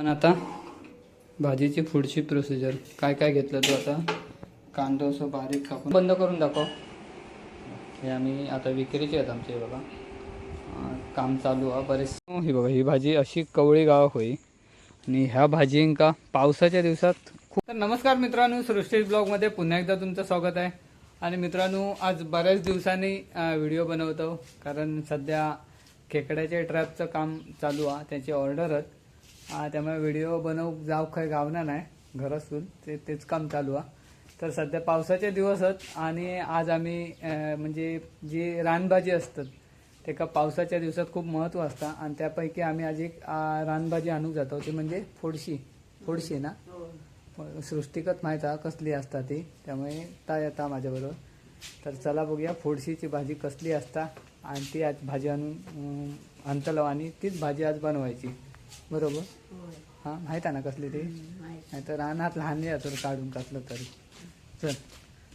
पण आता भाजीची पुढची प्रोसिजर काय काय घेतलं तू आता? कांदो असं बारीक कापून. बंद करून दाखव. हे आम्ही आता विक्रीचे आहेत आमचे बघा. काम चालू आहे बरेच. ही बघा ही भाजी अशी कवळी गाव होई. आणि ह्या भाजींका पावसाच्या दिवसात खूप तर नमस्कार मित्रांनो सृष्टी ब्लॉगमध्ये पुन्हा एकदा तुमचं स्वागत आहे. आणि मित्रांनो आज बऱ्याच दिवसांनी व्हिडिओ बनवतो कारण सध्या खेकड्याच्या ट्रॅपचं काम चालू आहे त्याची ऑर्डरच आ, त्यामुळे व्हिडिओ बनवू जाऊ काही गावना नाही घरासून. ते तेच काम चालू आहे तर सध्या पावसाचे दिवस आहेत आणि आज आम्ही म्हणजे जी रानभाजी असतात ते का पावसाच्या दिवसात खूप महत्त्व असतं. आणि त्यापैकी आम्ही आज एक रानभाजी आणूक जातो. ती म्हणजे फोडशी. फोडशी ना? सृष्टिकच माहीत आहे कसली असता ती. त्यामुळे ता येता माझ्याबरोबर. तर चला बघूया फोडशीची भाजी कसली असता. आणि ती आज भाजी आणून अं, आणि तीच भाजी आज बनवायची. बरोबर? हां माहीत आहे ना कसली ती? नाही तर रानात लहान तर काढून कसलं तरी. चल.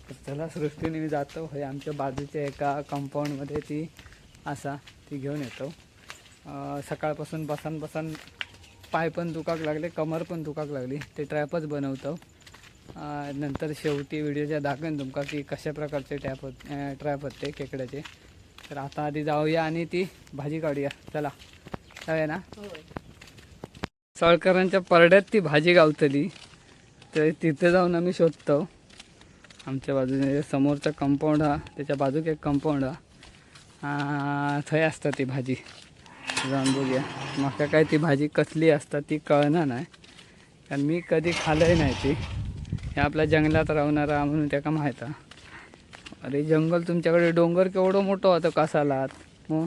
तर चला सृष्टीने मी जातो. हे आमच्या बाजूच्या एका कंपाऊंडमध्ये ती असा ती घेऊन येतो. सकाळपासून बसन बसन पाय पण दुखाक लागले कमर पण दुखाक लागली. ते ट्रॅपच बनवतो. नंतर शेवटी व्हिडिओच्या दाखवेन तुमका की कशा प्रकारचे टॅप होत ट्रॅप होते खेकड्याचे. तर आता आधी जाऊया आणि ती भाजी काढूया. चला. जाऊया ना? साळकरांच्या परड्यात ती भाजी गावतली. तर तिथे जाऊन आम्ही शोधतो. आमच्या बाजूने समोरचा कंपाऊंड हा त्याच्या बाजूक एक कंपाऊंड हा. थंय असता ती भाजी. जाऊन बघूया. म्हाका काय ती भाजी कसली असता ती कळना नाही. कारण मी कधी खाल्लंय नाही ती. हे आपल्या जंगलात राहणारा म्हणून त्याका माहीत अरे जंगल तुमच्याकडे डोंगर केवढं मोठं होतं कसालात? मग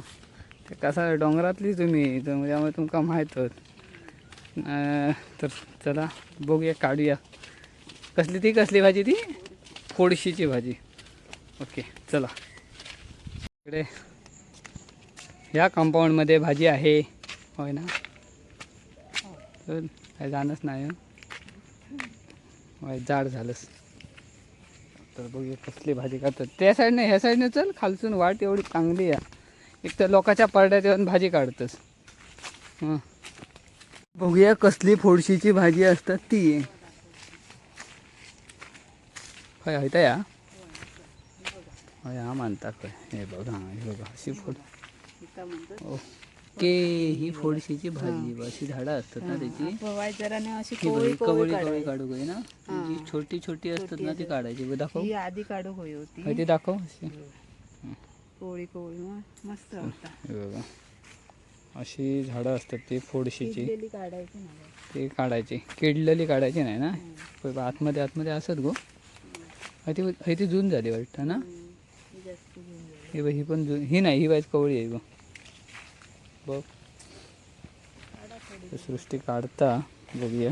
ते कसा डोंगरातली तुम्ही? त्यामुळे तुमका माहीतच. तर चला बघूया काढूया. कसली ती कसली भाजी ती? फोडशीची भाजी. ओके चला. इकडे या कंपाऊंडमध्ये भाजी आहे. होय ना? चल, काय जाणंच नाही होय जाड झालंस. तर बघूया कसली भाजी काढतात त्या साईडने ह्या साईडने चल खालसून वाट एवढी चांगली आहे. एक तर लोकांच्या परड्यात येऊन भाजी काढतस. हां. बघूया कसली फोडशीची भाजी असतात ती. हयता या होय हा मानता काय हे बघा हे बघा अशी फोड. ओके ही फोडशीची भाजी अशी झाडं असतात ना त्याची. कोवळी कोवळी. काढू गई ना. जी छोटी छोटी असतात ना ती काढायची. दाखव. आधी काढू होती. ती दाखव अशी. कोवळी कोवळी मस्त होता. बघा. अशी झाडं असतात ती फोडशीची. काढायची ती काढायची. किडलेली काढायची नाही ना? आतमध्ये आतमध्ये असत गो. ती हय ती जून झाली वाटतं ना? ही. ही ही पण जून ही नाही ही वाईज कवळी आहे बघ. बघ सृष्टी काढता बघूया.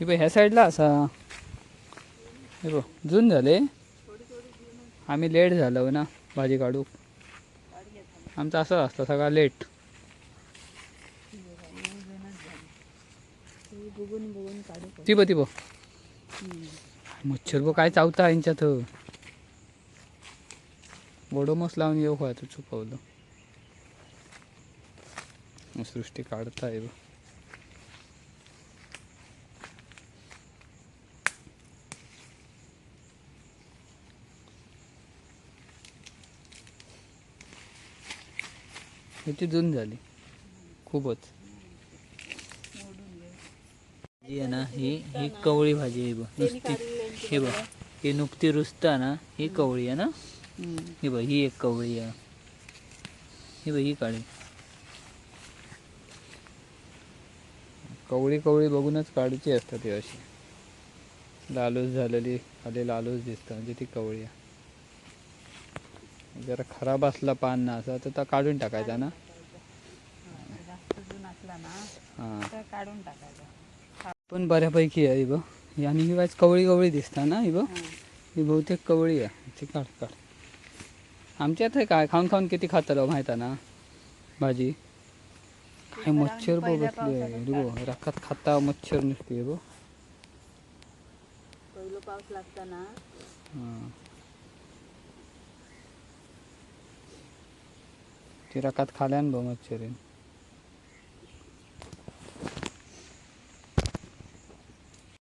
ही बघ ह्या साईडला असा. हे बघ जून झाले. आम्ही लेट झालो ना भाजी काढू. आमचं असं असतं सगळा लेट ती बघ ती बघ मच्छर बघ काय चावता यांच्यात? बोडोमस लावून येऊ काय तू चुकवलं? सृष्टी काढताय बघ. ह्याची जून झाली. खूपच. जी आहे ना ही ही कवळी भाजी आहे बघ नुसती. हे बघ ही नुकती रुसता ना ही कवळी आहे ना? हम्म. ही बघ ही एक कवळी आहे. ही बघ ही काळी. कवळी कवळी बघूनच काढूची असतात ती अशी. लालूस झालेली खाली लालूस दिसतं म्हणजे ती कवळी आहे. जरा खराब असला पान ना असा तर तो काढून टाकायचा ना? हां. काढून टाकायचा. पण बऱ्यापैकी आहे बघ ही आणि ही वाज कवळी कवळी दिसता ना ही. बघ ही बहुतेक कवळी आहे. ती काढ काढ. आमच्यात काय खाऊन खाऊन किती खातलो माहीत ना? भाजी. काय मच्छर बघ बसली आहे राखात खाता मच्छर नसते बघ पहिलं पाऊस लागताना हां. ती राखात खाल्यान बघ मच्छर आहे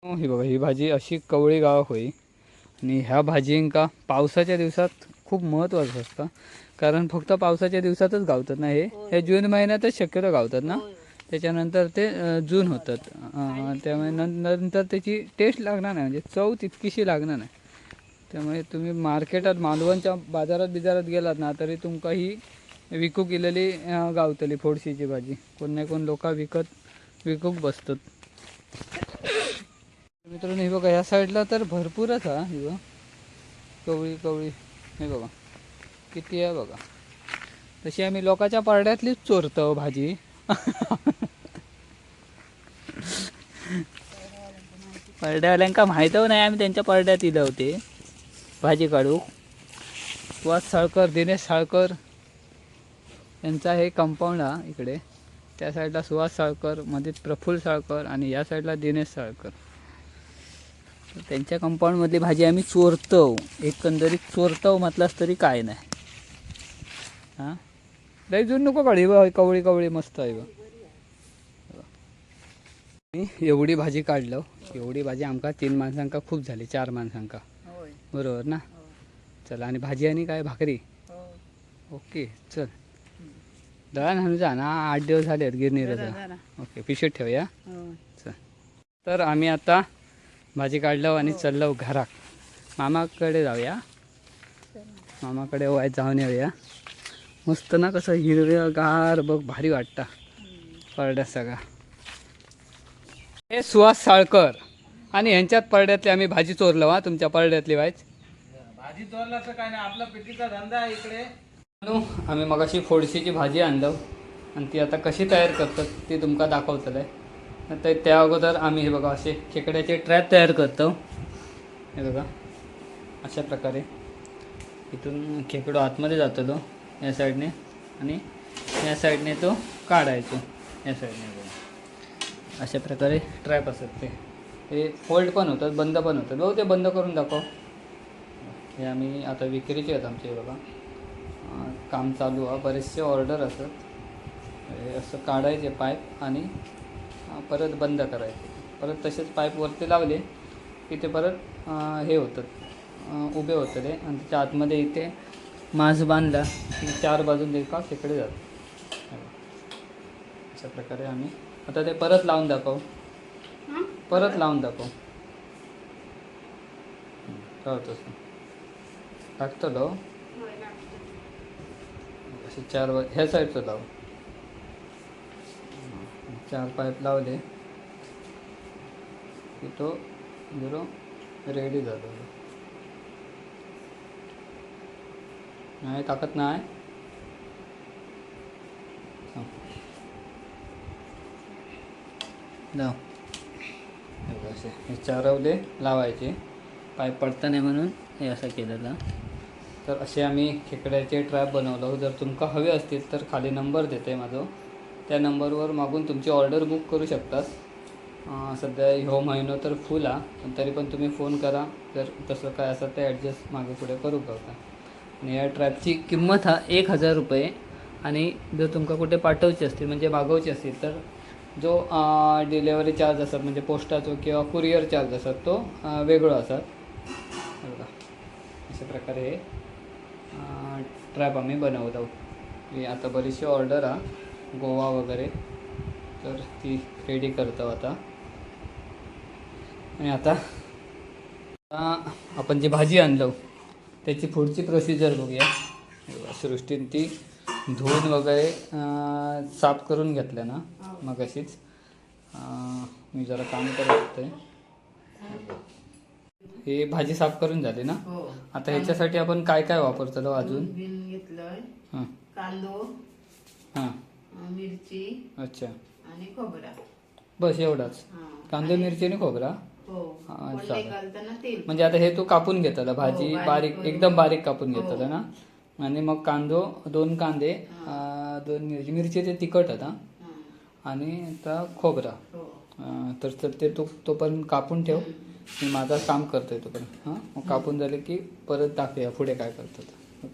हो, ही बघा ही भाजी अशी कवळी गावाक होई. आणि ह्या भाजींका पावसाच्या दिवसात खूप महत्त्वाचं असतं. कारण फक्त पावसाच्या दिवसातच गावतात ना हे? हे जून महिन्यातच शक्यतो गावतात ना? त्याच्यानंतर ते जून होतात. त्यामुळे नं- नंतर त्याची टेस्ट लागणार नाही. म्हणजे चव तितकीशी लागणार नाही. त्यामुळे तुम्ही मार्केटात मालवणच्या बाजारात बिजारात गेलात ना तरी तुमका ही विकूक इलेली गावतली फोडशीची भाजी. कोण नाही कोण लोक विकत विकूक बसतात. मित्रांनो हे बघा ह्या साईडला तर भरपूरच हा हे बघा. कवळी कवळी. हे बघा. किती आहे बघा. तशी आम्ही लोकांच्या पारड्यातलीच चोरतो भाजी. पारड्यावाल्यांका माहीत नाही आम्ही त्यांच्या पारड्यात इलं होते. भाजी काढू. सुहास साळकर दिनेश साळकर. यांचा हे कंपाऊंड हा इकडे. त्या साईडला सुहास साळकरमध्ये प्रफुल्ल साळकर आणि या साईडला दिनेश साळकर. त्यांच्या कंपाऊंडमधली भाजी आम्ही चोरतो एकंदरीत चोरतो म्हटलास तरी काय नाही. हां? लई जून नको काढी. बा कवळी कवळी मस्त आहे बा मी एवढी भाजी काढलं. एवढी भाजी आमका तीन माणसांका खूप झाली. चार माणसांका. बरोबर ना? हो. चला आणि भाजी आणि काय? भाकरी? हो. ओके चल. दळण जा ना आठ दिवस झाले आहेत गिरणीला ओके पिशवीत ठेवूया. हो. चल. तर आम्ही आता भाजी काढलो आणि चाललो घरात. मामाकडे जाऊया. मामाकडे वाय जाऊन येऊया. मस्त ना कसं हिरव्यागार बघ भारी वाटतं. परड्यात सगळा. हे सुहास साळकर. आणि ह्यांच्यात परड्यातली आम्ही भाजी चोरलो हा तुमच्या परड्यातली वायच भाजी चोरला तर काय नाही आपला पिटीचा धंदा आहे इकडे. आम्ही मगाशी फोडशीची भाजी आणलो आणि ती आता कशी तयार करतात ती तुमका दाखवतलं आहे तर त्या अगोदर आम्ही हे बघा असे खेकड्याचे ट्रॅप तयार करतो. हे बघा अशा प्रकारे. इथून खेकडो आतमध्ये जातो तो या साईडने. आणि या साईडने तो काढायचो या साईडने बघा. अशा प्रकारे ट्रॅप असतात ते. हे फोल्ड पण होतात बंद पण होतात. बघू ते बंद करून दाखव. हे आम्ही आता विक्रीचे आहेत आमचे बघा. काम चालू आहे. बरेचसे ऑर्डर असतात. असं काढायचे पाईप आणि परत बंद करायचे. परत तसेच पाईप वरती लावले की ते परत हे होतात उभे होतं ते. आणि त्याच्या आतमध्ये इथे मास बांधला की चार बाजून एका तिकडे जातात अशा प्रकारे आम्ही आता ते परत लावून दाखव. परत लावून दाखव. होतंच टाकतो लो. असे चार ह्या साईडचं लाव. चार पाईप लावले. की तो झिरो रेडी झालो. नाही ताकद नाही. लाव. हे असे. हे चारवले लावायचे. पाईप पडता नाही म्हणून हे असं केलेलं. तर असे आम्ही खेकड्याचे ट्रॅप बनवलो जर तुमका हवे असतील तर खाली नंबर देते माझं. त्या नंबरवर मागून तुमची ऑर्डर बुक करू शकतास. सध्या ह्यो महिनो तर फुल हा. पण तरी पण तुम्ही फोन करा. जर तसं काय असं ते ॲडजस्ट मागे पुढे करू करता आणि या ट्रॅपची किंमत हा एक हजार रुपये. आणि जर तुमका कुठे पाठवची असतील म्हणजे मागवची असतील तर जो डिलेवरी चार्ज असतात म्हणजे पोस्टाचो किंवा कुरिअर चार्ज असतात तो वेगळो असतात. अशा प्रकारे हे. ट्रॅप आम्ही बनवतो. ही आता बरीचशी ऑर्डर हा गोवा वगैरे. तर ती रेडी करतो आता. आणि आता आता आपण जी भाजी आणलो त्याची पुढची प्रोसिजर बघूया. हे बघा, सृष्टीने ती धुवून वगैरे साफ करून घेतलं ना मग अशीच मी जरा काम करत होते. हे भाजी साफ करून झाली ना? हो. आता ह्याच्यासाठी आपण काय काय वापरतो अजून? बिन घेतलंय. हां. कांदो. हां. मिरची. अच्छा. आणि खोबरा. बस एवढाच. कांदा मिरची आणि खोबरा? हो. चालेल. म्हणजे आता हे तू कापून घेतलं भाजी हो, बारीक बारीक. एकदम बारीक कापून. घेतलं ना? आणि मग कांदो दोन कांदे दोन मिरची. मिरची ते तिखट हा. आणि आता खोबरा. तर ते तू तो पण कापून ठेव. मी माझं काम करतोय तोपर्यंत. हां? मग कापून झाले की परत दाखवूया पुढे काय करतात.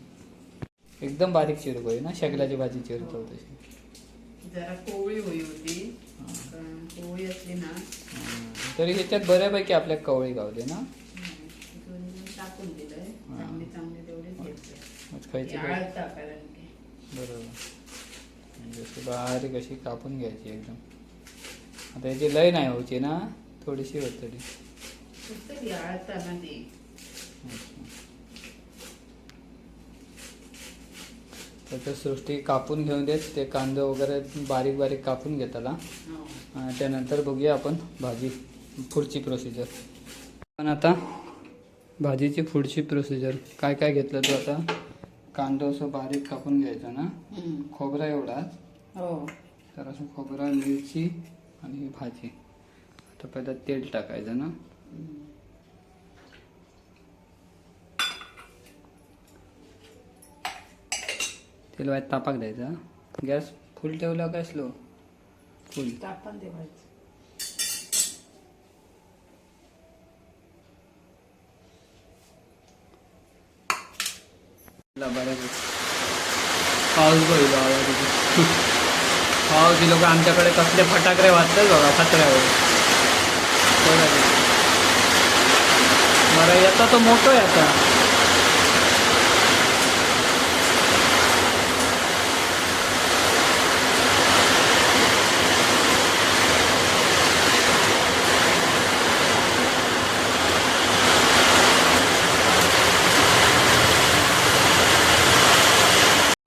एकदम बारीक चिरक होई ना? शेगलाची भाजी चिरतो तशी. जरा कोवळी होई होती कोवळी असली ना. तरी ह्याच्यात बऱ्यापैकी आपल्या कवळी गावली ना? टाकून चांगले बरोबर. म्हणजे बारीक अशी कापून घ्यायची एकदम. आता याची लय नाही व्हायची ना? थोडीशी होत तरी. फक्त त्याच्या सृष्टी कापून घेऊन देत ते कांदे वगैरे बारीक बारीक कापून घेताला. हो. त्यानंतर बघूया आपण भाजी पुढची प्रोसिजर पण आता भाजीची पुढची प्रोसिजर काय काय घेतलं तू आता? कांदा असं बारीक कापून घ्यायचा ना. खोबरा एवढाच हो. तर असं खोबरा मिरची आणि भाजी. आता पहिला तेल टाकायचं ना? हम्म. तेल वाईट तापाक द्यायचा गॅस फुल ठेवला काय स्लो फुल तापण ठेवायचं पाऊस बघितला. पाऊस लोक आमच्याकडे कसले फटाकडे वाजतात बघा ते. बरं येता तो मोठो आहे आता.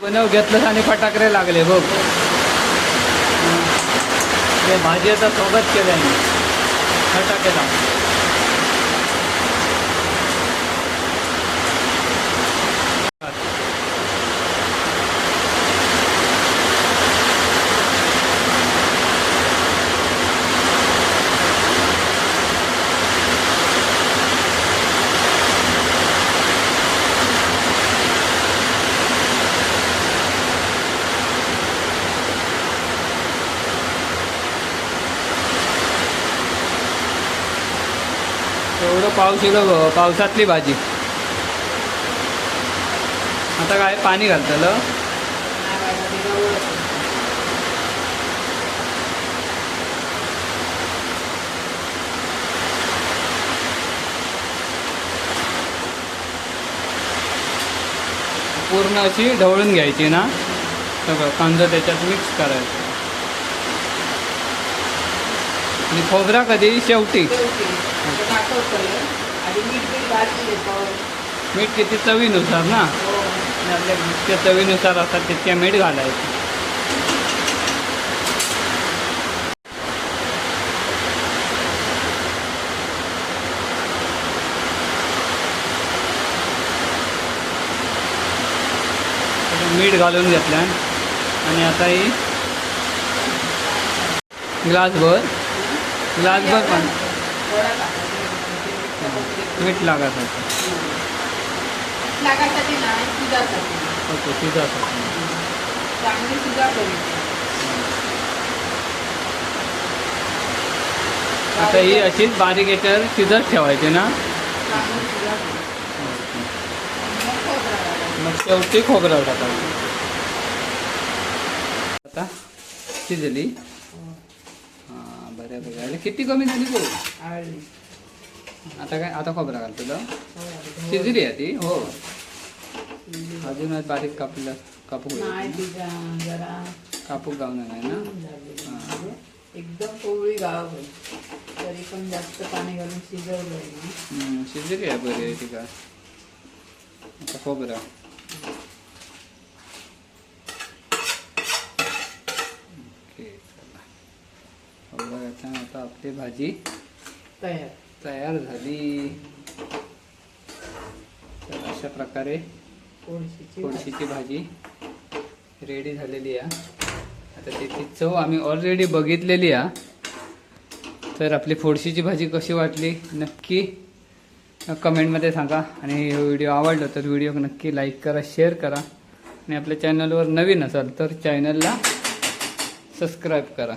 बनव घेतलं आणि फटाकडे लागले बघ. ते भाजीचं स्वागत केलं आहे फटाके लागले एवढं पाऊस पावसातली भाजी. आता काय पाणी घालतलं? पूर्ण अशी ढवळून घ्यायची ना? सगळं कांदा त्याच्यात मिक्स करायचं. आणि खोबरा कधी? शेवटी. आधी मीठ बीठ भाजी घेतो मीठ किती चवीनुसार ना? हो आपल्या जितक्या चवीनुसार असतात तितक्या मीठ घालायचं. मीठ घालून घेतलं. आणि आता ही ग्लासभर. ग्लासभर पण. मीठ लागायचं. लागायसाठी नाही शिजासाठी ओके शिजासाठी चांगली शिजा करायची आता ही अशीच बारीक याच्यावर शिजत ठेवायची ना. मग शेवटी खोबरं टाकायचं. आता शिजली. किती कमी झाली गो आता काय आता खोबरं घालतो हो. शिजली आहे ती? हो. अजून बारीक कापलं कापू कापू गावणार नाही ना? एकदम कोवळी गाव तरी पण जास्त पाणी घालून शिजवलंय ना हम्म, शिजली आहे बरी आहे का आता खोबरं. आपली भाजी तयार. तयार झाली. तर अशा प्रकारे कोळशीची भाजी. रेडी झालेली आहे. आता त्याची चव आम्ही ऑलरेडी बघितलेली आहे. तर आपली फोडशीची भाजी कशी वाटली नक्की कमेंटमध्ये सांगा. आणि व्हिडिओ आवडला तर व्हिडिओ नक्की लाईक करा शेअर करा. आणि आपल्या चॅनलवर नवीन असाल तर चॅनलला सबस्क्राईब करा.